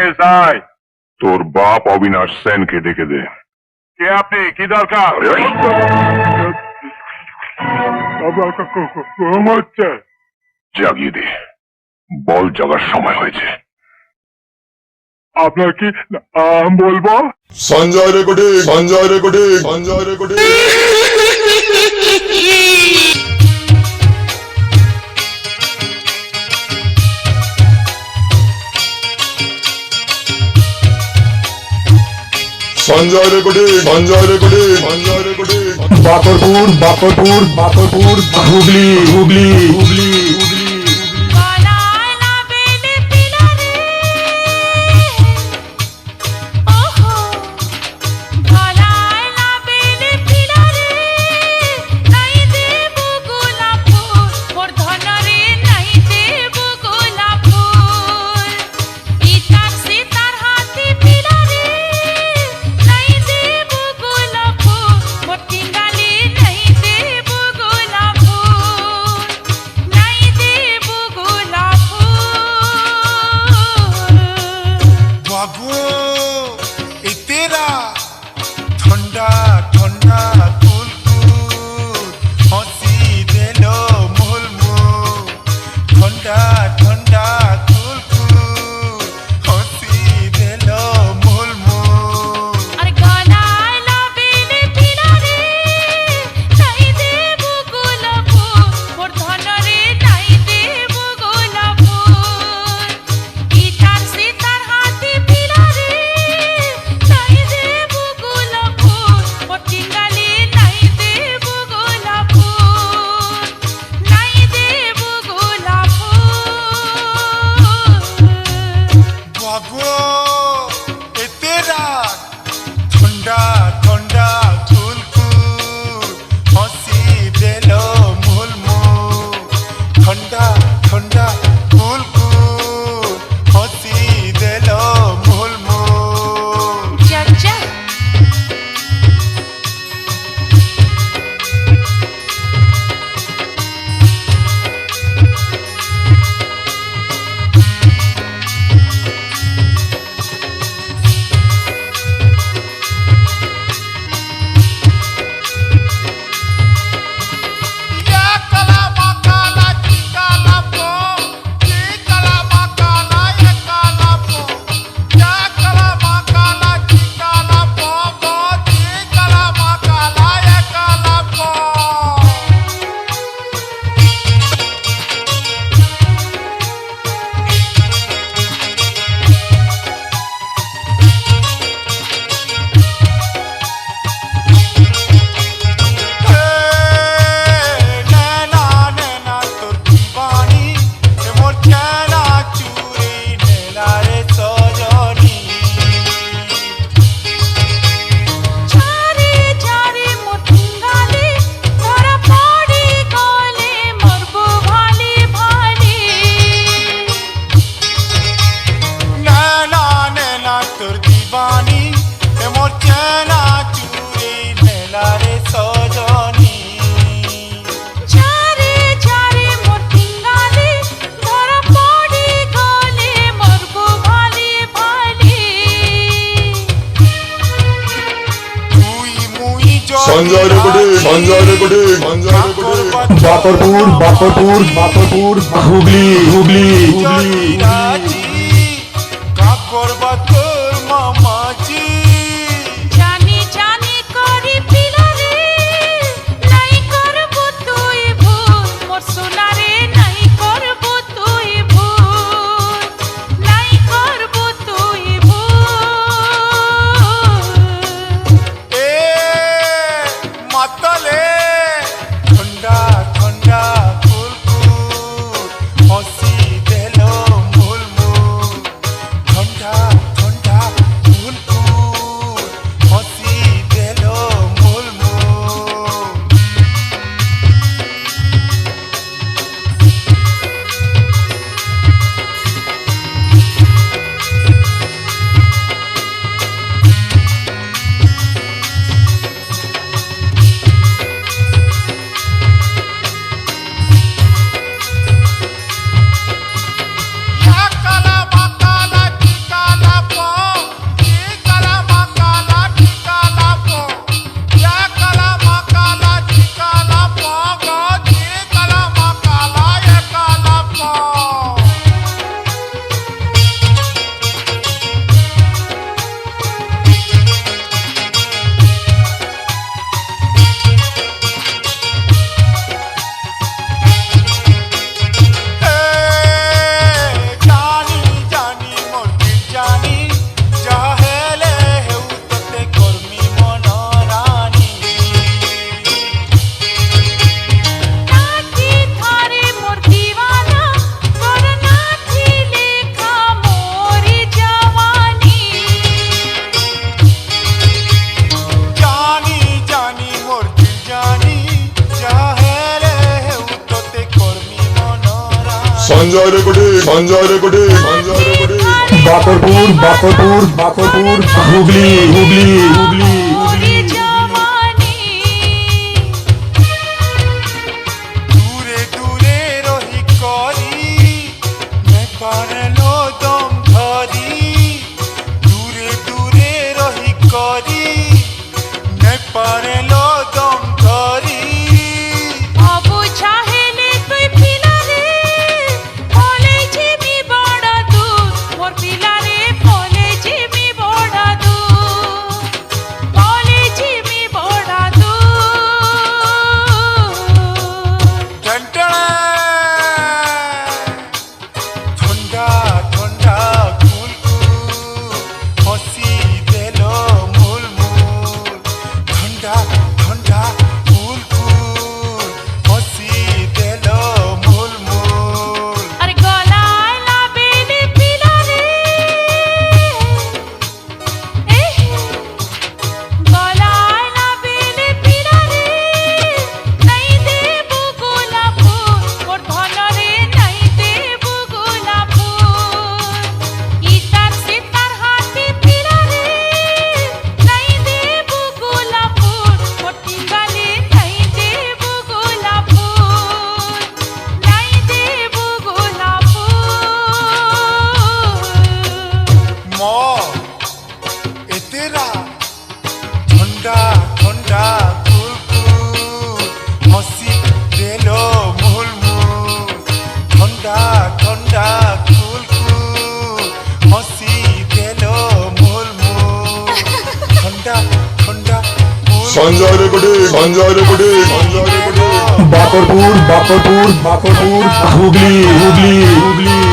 কাকে তোর বাপ অবিনাশ সেনকে ডেকে দে কে আপনি কি দরকার জাগিয়ে দে বল জাগার সময় হয়েছে আপনার কি বলব Sanjay recording Sanjay recording Sanjay recording Sanjay রেকর্ডে সঞ্জয় রেকর্ডে সঞ্জয় রেকর্ডে বাকরপুর বাকরপুর বাকরপুর হুগলি হুগলি হুগলি। বাপরপুর বাপরপুর বাপরপুর হুগলি হুগলি হুগলি সঞ্জয় রেকর্ডে সঞ্জয় রেকর্ডে সঞ্জয় রেকর্ডে। বাকরপুর বাকরপুর বাকরপুর হুগলি হুগলি হুগলি। संजय रे गुडी संजय रे गुडी बापरपुर बापरपुर बापरपुर हुगली हुगली हुगली।